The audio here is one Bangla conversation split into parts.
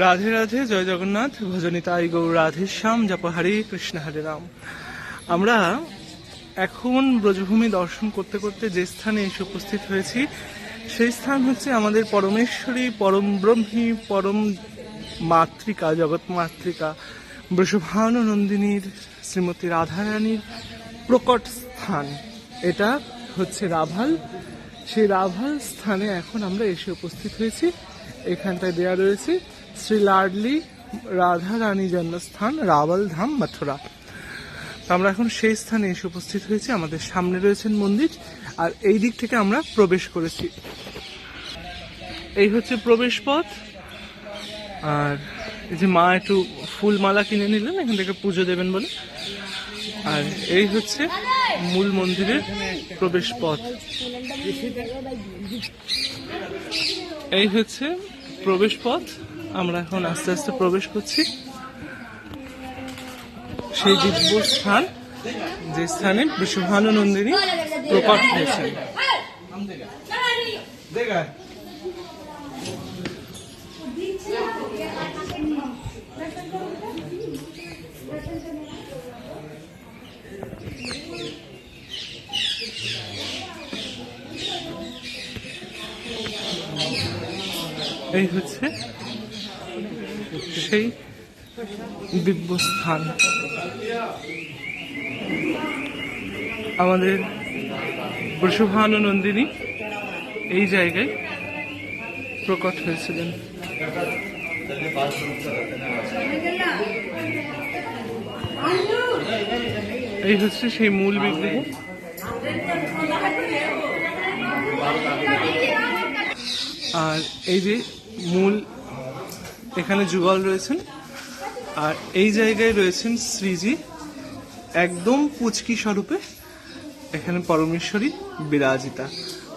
রাধে রাধে, জয় জগন্নাথ, ভজনিতাই গৌর, রাধে শ্যাম, জপ হরে কৃষ্ণ হরে রাম। আমরা এখন ব্রজভূমি দর্শন করতে করতে যে স্থানে এসে উপস্থিত হয়েছি, সেই স্থান হচ্ছে আমাদের পরমেশ্বরী, পরম ব্রহ্মী, পরম মাতৃকা, জগৎ মাতৃকা বৃষভানু নন্দিনীর শ্রীমতী রাধারানীর প্রকট স্থান। এটা হচ্ছে রাভাল। সেই রাভাল স্থানে এখন আমরা এসে উপস্থিত হয়েছি। এখানটায় দেয়া রয়েছে শ্রী লাডলি রাধা রানী জন্মস্থান রাভাল ধাম মথুরা আমরা এখন সেই স্থানে এসে উপস্থিত হয়েছি। আমাদের সামনে রয়েছেন মন্দির, আর এই দিক থেকে আমরা প্রবেশ করেছি। এই হচ্ছে প্রবেশ পথ আর এই যে মা একটু ফুল মালা কিনে নিলেন, এখান থেকে পুজো দেবেন বলে। আর এই হচ্ছে মূল মন্দিরের প্রবেশ পথ এই হচ্ছে প্রবেশ পথ আমরা এখন আস্তে আস্তে প্রবেশ করছি। সেই দিব্য স্থান, যে স্থানে বিশ্বভানু নন্দিনী প্রকট হয়েছেন। এই হচ্ছে সেই দিব্য স্থান আমাদের বৃষভানন্দিনী এই জায়গায় প্রকট হয়েছিলেন। এই হচ্ছে সেই মূল বিগ্রহ। আর এই যে মূল এখানে যুগল রয়েছেন। আর এই জায়গায় রয়েছেন শ্রীজি একদম পুচকি স্বরূপে, এখানে পরমেশ্বরী বিরাজিতা।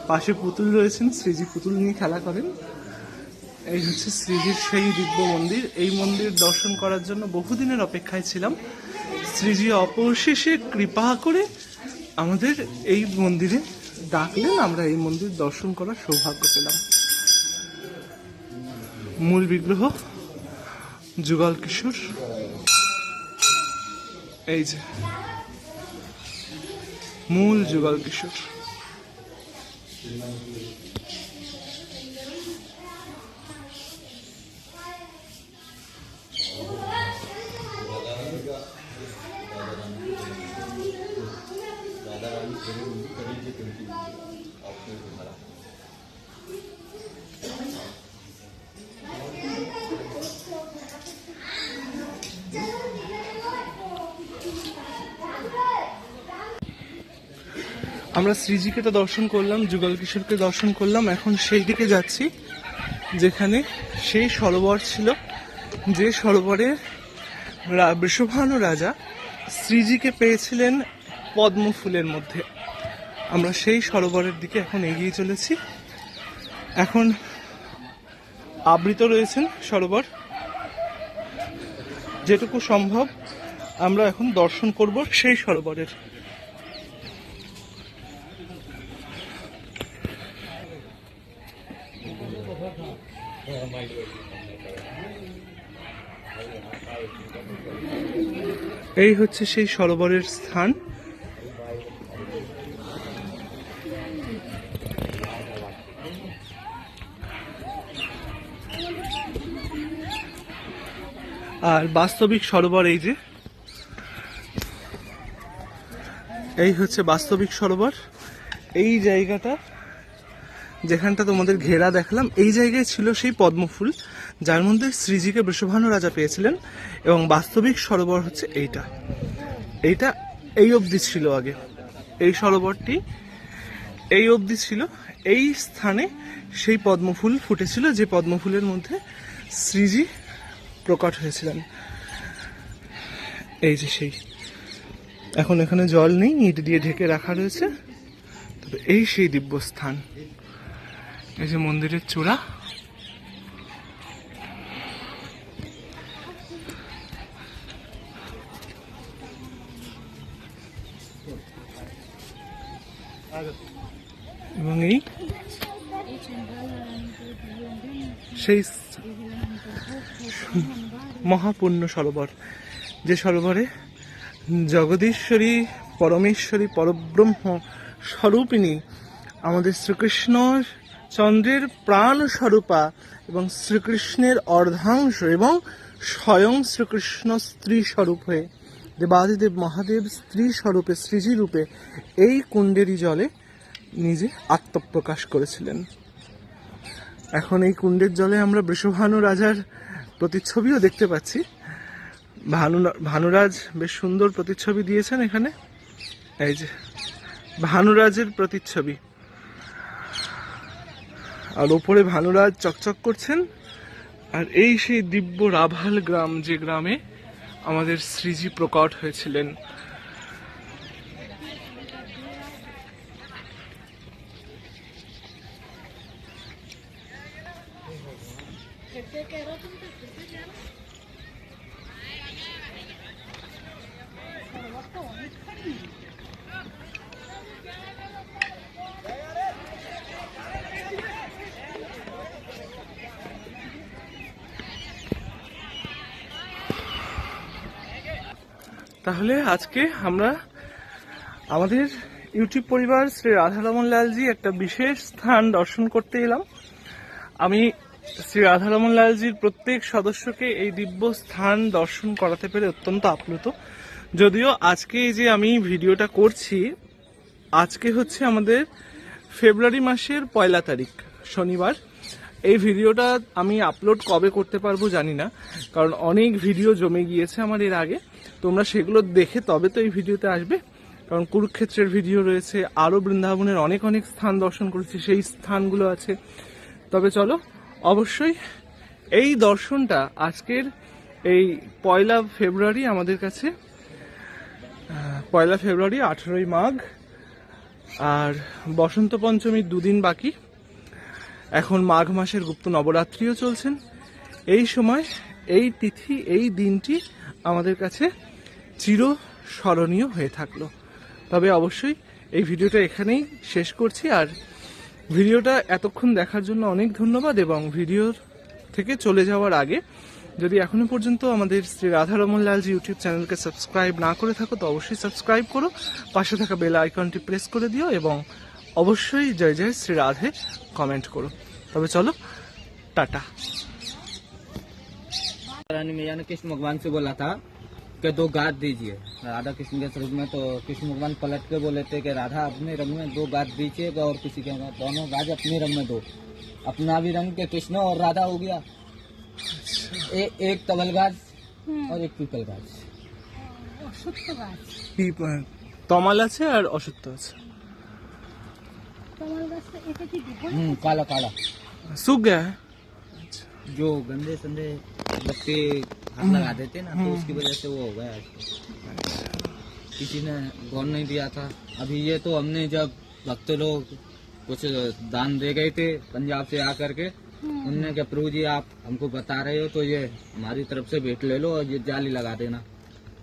পাশে পুতুল রয়েছেন, শ্রীজি পুতুল নিয়ে খেলা করেন। এই হচ্ছে শ্রীজির সেই দিব্য মন্দির। এই মন্দির দর্শন করার জন্য বহুদিনের অপেক্ষায় ছিলাম। শ্রীজি অপশেষে কৃপা করে আমাদের এই মন্দিরে ডাকলেন, আমরা এই মন্দির দর্শন করার সৌভাগ্য পেলাম। মূল বিগ্রহ যুগল কিশোর। এই যে মূল যুগল কিশোর। আমরা শ্রীজিকে তো দর্শন করলাম, যুগল কিশোরকে দর্শন করলাম। এখন সেই দিকে যাচ্ছি, যেখানে সেই সরোবর ছিল, যে সরোবরে বৃষভানু রাজা শ্রীজিকে পেয়েছিলেন পদ্ম ফুলের মধ্যে। আমরা সেই সরোবরের দিকে এখন এগিয়ে চলেছি। এখন আবৃত রয়েছেন সরোবর। যেটুকু সম্ভব আমরা এখন দর্শন করব সেই সরোবরের। এই হচ্ছে সেই সরোবরের স্থান। আর বাস্তবিক সরোবর এই যে। এই হচ্ছে বাস্তবিক সরোবর। এই জায়গাটা যেখানটা তোমাদের ঘেরা দেখলাম, এই জায়গায় ছিল সেই পদ্মফুল, যার মধ্যে শ্রীজিকে বৃষভানু রাজা পেয়েছিলেন এবং বাস্তবিক সরোবর হচ্ছে এইটা। এইটা এই অবধি ছিল আগে। এই সরোবরটি এই অবধি ছিল। এই স্থানে সেই পদ্মফুল ফুটেছিল, যে পদ্মফুলের মধ্যে শ্রীজি প্রকট হয়েছিলেন। এই যে সেই। এখন এখানে জল নেই, ইট দিয়ে ঢেকে রাখা রয়েছে। তবে এই সেই দিব্য স্থান এই যে মন্দিরের চূড়া। এবং এই সেই মহাপুণ্য সরোবর, যে সরোবরে জগদীশ্বরী, পরমেশ্বরী, পরব্রহ্ম স্বরূপিণী আমাদের শ্রীকৃষ্ণ চন্দ্রের প্রাণ স্বরূপা এবং শ্রীকৃষ্ণের অর্ধাংশ এবং স্বয়ং শ্রীকৃষ্ণ স্ত্রী স্বরূপ হয়ে দেবাদিদেব মহাদেব স্ত্রী স্বরূপে রূপে এই কুণ্ডেরই জলে নিজে আত্মপ্রকাশ করেছিলেন। এখন এই কুণ্ডের জলে আমরা বৃষভানু রাজার প্রতিচ্ছবিও দেখতে পাচ্ছি। ভানু, ভানুরাজ বেশ সুন্দর প্রতিচ্ছবি দিয়েছেন এখানে। এই যে, ভানুরাজের প্রতিচ্ছবি। আর ওপরে ভানুরাজ চকচক করছেন। আর এই সেই দিব্য রাভাল গ্রাম, যে গ্রামে আমাদের শ্রীজি প্রকট হয়েছিলেন। তাহলে আজকে আমরা আমাদের ইউটিউব পরিবার শ্রী রাধারমন লালজি একটা বিশেষ স্থান দর্শন করতে এলাম। আমি শ্রী রাধারমন লালজির প্রত্যেক সদস্যকে এই দিব্য স্থান দর্শন করাতে পেরে অত্যন্ত আপ্লুত। যদিও আজকে এই যে আমি ভিডিওটা করছি, আজকে হচ্ছে আমাদের ফেব্রুয়ারি মাসের পয়লা তারিখ, শনিবার। এই ভিডিওটা আমি আপলোড কবে করতে পারব জানি না, কারণ অনেক ভিডিও জমে গিয়েছে আমার এর আগে। তোমরা সেগুলো দেখে তবে তো এই ভিডিওতে আসবে। কারণ কুরুক্ষেত্রের ভিডিও রয়েছে, আরও বৃন্দাবনের অনেক অনেক স্থান দর্শন করেছি, সেই স্থানগুলো আছে। তবে চলো, অবশ্যই এই দর্শনটা আজকের এই পয়লা ফেব্রুয়ারি আমাদের কাছে পয়লা ফেব্রুয়ারি, আঠেরোই মাঘ, আর বসন্ত পঞ্চমীর দুদিন বাকি। এখন মাঘ মাসের গুপ্ত নবরাত্রিও চলছেন। এই সময়, এই তিথি, এই দিনটি আমাদের কাছে চির স্মরণীয় হয়ে থাকল। তবে অবশ্যই এই ভিডিওটা এখানেই শেষ করছি, আর ভিডিওটা এতক্ষণ দেখার জন্য অনেক ধন্যবাদ, এবং ভিডিওর থেকে চলে যাওয়ার আগে যদি এখনও পর্যন্ত আমাদের শ্রী রাধারমন লালজি ইউটিউব চ্যানেলকে সাবস্ক্রাইব না করে থাকো, তো অবশ্যই সাবস্ক্রাইব করো, পাশে থাকা বেল আইকনটি প্রেস করে দিও, এবং অবশ্যই জয় জয় শ্রী রাধে কমেন্ট করো। তবে চলো, টাটা। रानी मैया ने कृष्ण भगवान से बोला था कि दो गाद दीजिए राधा कृष्ण के स्वरूप में तो कृष्ण भगवान पलट के बोले थे कि राधा अपने रंग में दो गाद दीजिए और किसी के रंग- दोनों गाज अपने रंग में दो अपना भी रंग के कृष्ण और राधा हो गया ए, एक तवल गाज और एक पीपल गाज অসত্য গাছ পি- তমাল আছে আর অসত্য আছে তোমার গাছটা এটা কি দেবো हम्म काला काला सूख गया है जो गंदे संदे पत्ते हाथ लगा देते ना तो उसकी वजह से वो हो गया। किसी ने गौर नहीं दिया था। अभी ये तो हमने जब भक्त लोग कुछ दान दे गए थे पंजाब से आकर के उनने क्या प्रभु जी आप हमको बता रहे हो तो ये हमारी तरफ़ से भेंट ले लो और ये जाली लगा देना।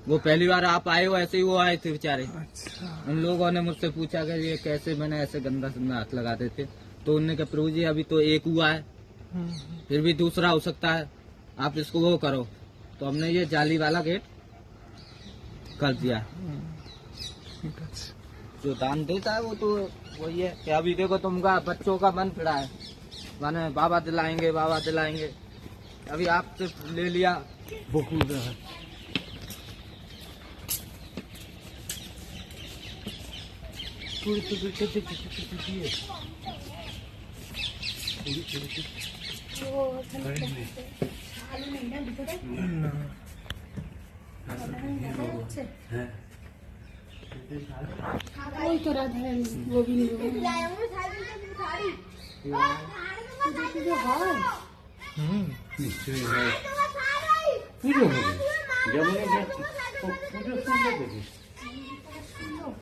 वो पहली बार आप आए हो ऐसे ही वो आए थे बेचारे। अच्छा। उन लोगों ने मुझसे पूछा कि ये कैसे मैंने ऐसे गंदा संदा हाथ लगा देते? तो उनने कहा प्रभु जी अभी तो एक हुआ है हम्म, फिर भी दूसरा हो सकता है। आप इसको वो करो। तो हमने ये जाली वाला गेट कर दिया। जो दान देता है वो तो वही है कि अभी देखो तुमका बच्चों का मन पिड़ा है। माने बाबा दिलाएँगे बाबा दिलाएँगे। अभी आपसे तो ले लिया। भूख ওই তো রাধা গোবিন্দ পুজো নিশ্চয়ই সুন্দর দেখি